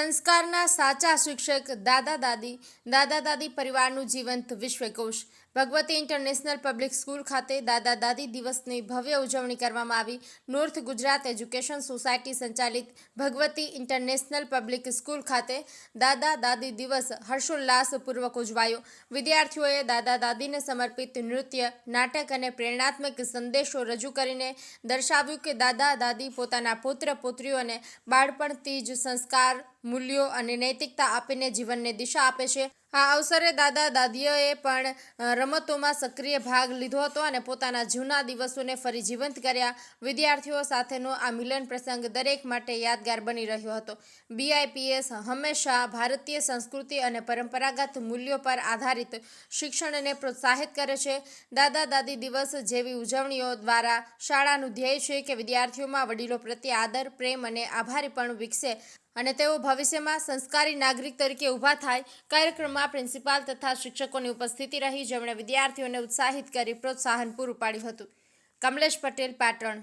સંસ્કારના સાચા શિક્ષક દાદા દાદી દાદા દાદી પરિવારનું જીવંત વિશ્વકોશ. ભગવતી ઇન્ટરનેશનલ પબ્લિક સ્કૂલ ખાતે દાદા દાદી દિવસની ભવ્ય ઉજવણી કરવામાં આવી. નોર્થ ગુજરાત એજ્યુકેશન સોસાયટી સંચાલિત ભગવતી ઇન્ટરનેશનલ પબ્લિક સ્કૂલ ખાતે દાદા દાદી દિવસ હર્ષોલ્લાસપૂર્વક ઉજવાયો. વિદ્યાર્થીઓએ દાદા દાદીને સમર્પિત નૃત્ય, નાટક અને પ્રેરણાત્મક સંદેશો રજૂ કરીને દર્શાવ્યું કે દાદા દાદી પોતાના પુત્ર પુત્રીઓને બાળપણથી જ સંસ્કાર મૂલ્યો અને નૈતિકતા આપીને જીવનને દિશા આપે છે. આ અવસરે દાદા દાદીઓએ પણ રમતોમાં સક્રિય ભાગ લીધો હતો અને પોતાના જૂના દિવસોને ફરી જીવંત કર્યા. વિદ્યાર્થીઓ સાથેનો આ મિલન પ્રસંગ દરેક માટે યાદગાર બની રહ્યો હતો. બીઆઈપીએસ હંમેશા ભારતીય સંસ્કૃતિ અને પરંપરાગત મૂલ્યો પર આધારિત શિક્ષણને પ્રોત્સાહિત કરે છે. દાદા દાદી દિવસ જેવી ઉજવણીઓ દ્વારા શાળાનું ધ્યેય છે કે વિદ્યાર્થીઓમાં વડીલો પ્રત્યે આદર, પ્રેમ અને આભારી પણ વિકસે અને તેઓ ભવિષ્યમાં સંસ્કારી નાગરિક તરીકે ઊભા થાય. કાર્યક્રમમાં પ્રિન્સિપાલ તથા શિક્ષકોની ઉપસ્થિતિ રહી, જેમણે વિદ્યાર્થીઓને ઉત્સાહિત કરી પ્રોત્સાહન પૂરું પાડ્યું હતું. કમલેશ પટેલ, પાટણ.